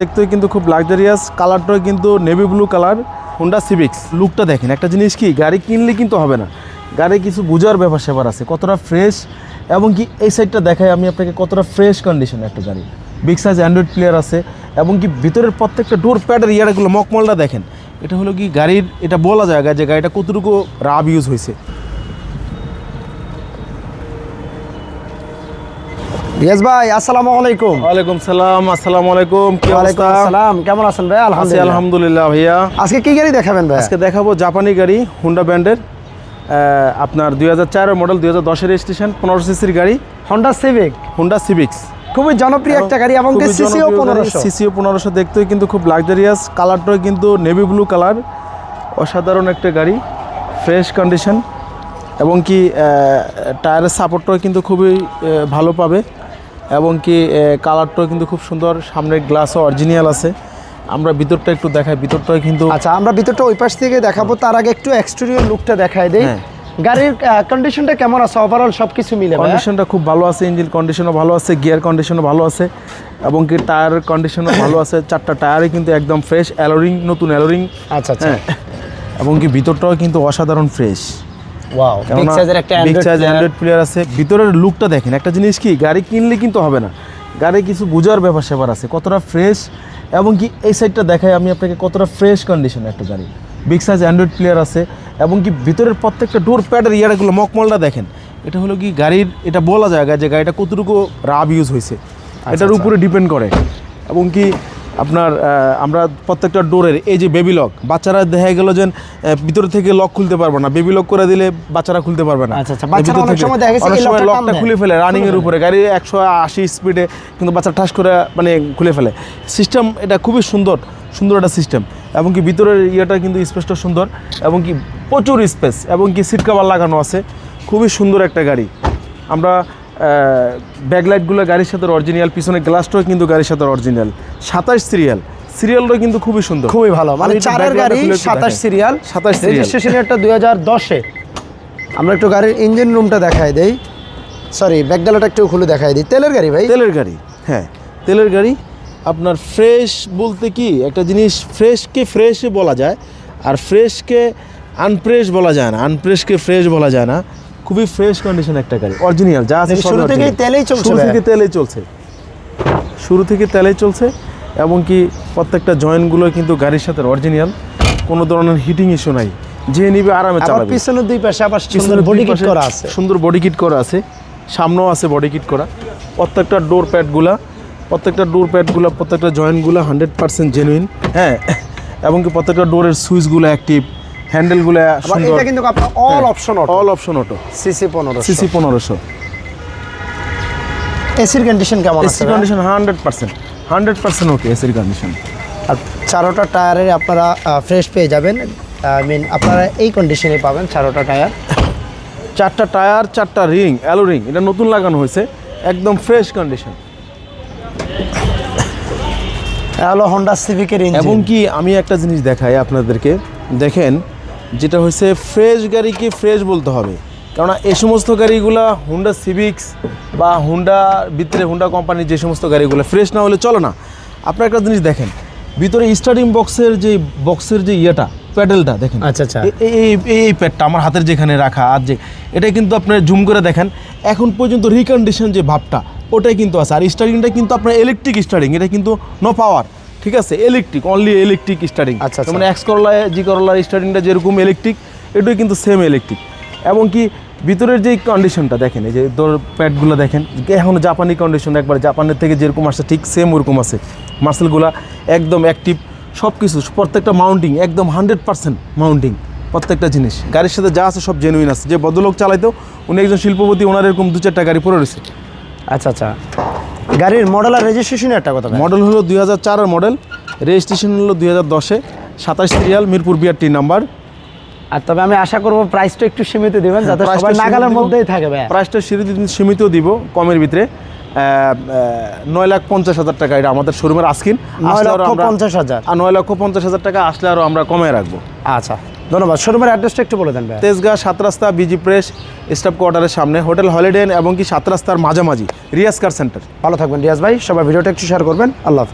দেখতে কিন্তু খুব লাক্সারিয়াস কালারটাও কিন্তু navy blue colour Honda Civic's লুকটা দেখেন, একটা জিনিস কি, গাড়ি কিনলে কিন্তু হবে না। গাড়ি কিছু বোঝার ব্যাপার স্যাপার আছে, কতটা ফ্রেশ এবং কি এই সাইডটা দেখায় আমি আপনাকে কতটা ফ্রেশ কন্ডিশন একটা গাড়ি। বিগ সাইজ অ্যান্ড্রয়েড প্লেয়ার আছে এবং কি ভিতরের প্রত্যেকটা ডোর প্যাডের ইয়ারগুলো মকমলটা দেখেন। এটা হলো কি গাড়ির, এটা বলা যায় যে গাড়িটা কতটুকু রাব ইউজ হয়েছে। রিয়াজ ভাই আসসালামু আলাইকুম। ওয়ালাইকুম সালাম আসসালামু আলাইকুম কি অবস্থা? আসসালাম কেমন আছেন ভাই? আছি আলহামদুলিল্লাহ। আলহামদুলিল্লাহ ভাইয়া। আজকে কি গাড়ি দেখাবেন ভাই? আজকে দেখাবো জাপানি গাড়ি হুন্ডা ব্র্যান্ডের আপনার দুই হাজার চারের মডেল দুই হাজার দশের রেজিস্ট্রেশন পনেরো সিসির গাড়ি। হন্ডা সিভিক হুন্ডা সিভিক্স খুবই জনপ্রিয় একটা গাড়ি এবং সিসিও পনেরোশো? সিসিও পনেরোশো দেখতেও কিন্তু খুব লাক্সারিয়াস কালারটাও কিন্তু নেভি ব্লু কালার অসাধারণ একটা গাড়ি ফ্রেশ কন্ডিশন এবং কি টায়ারের সাপোর্টটাও কিন্তু খুবই ভালো পাবে। এবং কি কালারটাও কিন্তু খুব সুন্দর। সামনের গ্লাসও অরিজিনাল আছে। আমরা ভিতরটা একটু দেখাই। ভিতরটাও কিন্তু আচ্ছা আমরা ভিতরটা ওই পাশ থেকে দেখাবো। তার আগে একটু এক্সটেরিয়র লুকটা দেখাই দেই। হ্যাঁ। গাড়ির কন্ডিশনটা কেমন আছে? ওভারঅল সব কিছু মিলে কন্ডিশনটা খুব ভালো আছে ইঞ্জিন কন্ডিশনও ভালো আছে গিয়ার কন্ডিশনও ভালো আছে এবং কি টায়ার কন্ডিশনও ভালো আছে। চারটা টায়ারই কিন্তু একদম ফ্রেশ অ্যালোরিং নতুন অ্যালোরিং আচ্ছা আচ্ছা। হ্যাঁ। এবং কি ভিতরটাও কিন্তু অসাধারণ ফ্রেশ ওয়াও বিগ সাইজের একটা অ্যান্ড্রয়েড প্লেয়ার আছে। ভিতরের লুকটা দেখেন একটা জিনিস কি গাড়ি কিনলে কিন্তু হবে না। গাড়ি কিছু বোঝার ব্যাপার স্যাপার আছে কতটা ফ্রেশ এবং কি এই সাইডটা দেখাই আমি আপনাকে কতটা ফ্রেশ কন্ডিশন একটা গাড়ি। বিগ সাইজ অ্যান্ড্রয়েড প্লেয়ার আছে এবং কি ভিতরের প্রত্যেকটা ডোর প্যাডের ইয়ারগুলো মকমলটা দেখেন। এটা হলো কি গাড়ির এটা বলা যায় যে গাড়িটা কতটুকু রাব ইউজ হয়েছে। এটার আচ্ছা। উপরে ডিপেন্ড করে। এবং কি আপনার আমরা প্রত্যেকটা ডোরের এই যে বেবি লক বাচ্চারা দেখা গেল যে ভিতর থেকে লক খুলতে পারবে না। বেবি লক করে দিলে বাচ্চারা খুলতে পারবে না। আচ্ছা, আচ্ছা, অনেক সময় লকটা খুলে ফেলে রানিং এর উপরে। গাড়ি একশো আশি স্পিডে কিন্তু বাচ্চা ঠাস করে মানে খুলে ফেলে। সিস্টেম এটা খুবই সুন্দর সুন্দর একটা সিস্টেম এবং কি ভিতরের ইয়েটা কিন্তু স্পেসটা সুন্দর। এবং কি প্রচুর স্পেস এবং কি সিট কাভার লাগানো আছে। খুবই সুন্দর একটা গাড়ি। আমরা ব্যাকলাইটগুলো গাড়ির সাথে অরিজিনাল পিছনে গ্লাসটাও কিন্তু গাড়ির সাথে অরিজিনাল সাতাশ সিরিয়াল সিরিয়ালটা কিন্তু খুবই সুন্দর। খুবই ভালো। মানে চারের গাড়ি সাতাশ সিরিয়াল 27 serial। রেজিস্ট্রেশন একটা দুই হাজার দশে। আমরা একটু গাড়ির ইঞ্জিন রুমটা দেখাই দেই। সরি ব্যাকডালাটা একটু খুলে দেখাই দিই। তেলের গাড়ি ভাই। তেলের গাড়ি হ্যাঁ। তেলের গাড়ি। আপনার ফ্রেশ বলতে কি? একটা জিনিস ফ্রেশকে ফ্রেশে বলা যায়। আর ফ্রেশকে আনফ্রেশ বলা যায় না। আনফ্রেশকে ফ্রেশ বলা যায় না। খুবই ফ্রেশ কন্ডিশন একটা গাড়ি অরিজিনাল যা আছে মানে শুরু থেকেই original। তেলেই চলছে শুরু থেকে তেলেই চলছে। শুরু থেকে তেলেই চলছে এবং কি প্রত্যেকটা জয়েন্টগুলো কিন্তু গাড়ির সাথে অরিজিনাল কোনো ধরনের হিটিং ইস্যু নাই। যে নিবে আরামে চালাবে। পিছনের দুই পাশে আবার সুন্দর বডি কিট করা আছে। সুন্দর বডি কিট করা আছে সামনেও আছে বডি কিট করা। প্রত্যেকটা ডোর প্যাডগুলা প্রত্যেকটা ডোর প্যাডগুলো প্রত্যেকটা জয়েন্টগুলো হান্ড্রেড পার্সেন্ট জেনুইন হ্যাঁ এবং কি প্রত্যেকটা ডোরের সুইচগুলো অ্যাক্টিভ হ্যান্ডেলগুলো সুন্দর এটা কিন্তু আপনার all option auto all option auto CC পনেরো সিসি পনেরোশো। এসির কন্ডিশন কেমন আছে এসি ভাই? Condition hundred percent hundred percent okay এসির কন্ডিশন আর চারোটা টায়ারে আপনারা ফ্রেশ পেয়ে যাবেন। আই মিন আপনারা এই কন্ডিশনে পাবেন চারোটা টায়ার চারটা টায়ার চারটা রিং অ্যালো রিং এটা নতুন লাগানো হয়েছে। একদম ফ্রেশ কন্ডিশন হলো হোন্ডা সিভিকের এবং কি আমি একটা জিনিস দেখাই আপনাদেরকে। দেখেন যেটা হচ্ছে ফ্রেশ গাড়িকে ফ্রেশ বলতে হবে? কেননা এই সমস্ত গাড়িগুলা হুন্ডা সিভিক্স বা হুন্ডা ভিতরে হুন্ডা কোম্পানির যে সমস্ত গাড়িগুলো ফ্রেশ না হলে চলে না। আপনার একটা জিনিস দেখেন ভিতরে স্টার্টিং বক্সের যে বক্সের যে ইয়েটা প্যাডেলটা দেখেন। আচ্ছা, আচ্ছা। এই এই- প্যাডটা আমার হাতের যেখানে রাখা আর যে এটা কিন্তু আপনার জুম করে দেখেন এখন পর্যন্ত রিকন্ডিশন যে ভাবটা ওটাই কিন্তু আছে। আর স্টার্টিংটা কিন্তু আপনার ইলেকট্রিক স্টার্টিং এটা কিন্তু নো পাওয়ার ঠিক আছে? ইলেকট্রিক অনলি ইলেকট্রিক স্টার্টিং আচ্ছা। মানে এক্স করলায় জি করলার স্টার্টিংটা যেরকম ইলেকট্রিক এটাই কিন্তু সেম ইলেকট্রিক এবং কি ভিতরের যে কন্ডিশনটা দেখেন এই যে তোর প্যাডগুলো দেখেন এখন জাপানি কন্ডিশন একবার জাপানের থেকে যেরকম আসছে ঠিক সেম ওরকম আছে। মাসেলগুলো একদম অ্যাক্টিভ সব কিছু প্রত্যেকটা মাউন্টিং একদম হান্ড্রেড পার্সেন্ট মাউন্টিং প্রত্যেকটা জিনিস। গাড়ির সাথে যা আছে সব জেনুইন আছে। যে ভদ্রলোক চালাইতো উনি একজন শিল্পপতি ওনার এরকম দু চারটা গাড়ি পরে রয়েছে। আচ্ছা আচ্ছা। গাড়ির মডেল আর রেজিস্ট্রেশন একটা কথা মডেল হলো দুই হাজার চারের মডেল রেজিস্ট্রেশন হলো দুই হাজার দশে সাতাশ সিরিয়াল মিরপুর বিআরটি নাম্বার আর তবে আমি আশা করব প্রাইসটা একটু সীমিত দিবেন যাতে প্রাইসটা সবাই নাগালের মধ্যেই থাকে ভাই প্রাইসটা সীমিত সীমিত দিব কমের ভিতরে। নয় লাখ পঞ্চাশ হাজার টাকা এটা আমাদের শোরুমের আস্কিন। নয় লক্ষ পঞ্চাশ হাজার। আর নয় লক্ষ পঞ্চাশ হাজার টাকা আসলে আরও আমরা কমে রাখব। আচ্ছা। ধন্যবাদ। শোরুমের অ্যাড্রেসটা একটু বলে দেন ভাই। তেজগাঁ সাত রাস্তা বিজি প্রেস স্টাফ কোয়ার্টারের সামনে হোটেল হলিডেন এবং কি সাত রাস্তার মাঝামাঝি রিয়াজ কার সেন্টার ভালো থাকবেন রিয়াজ ভাই সবাই ভিডিওটা একটু শেয়ার করবেন। আল্লাহ হাফেজ।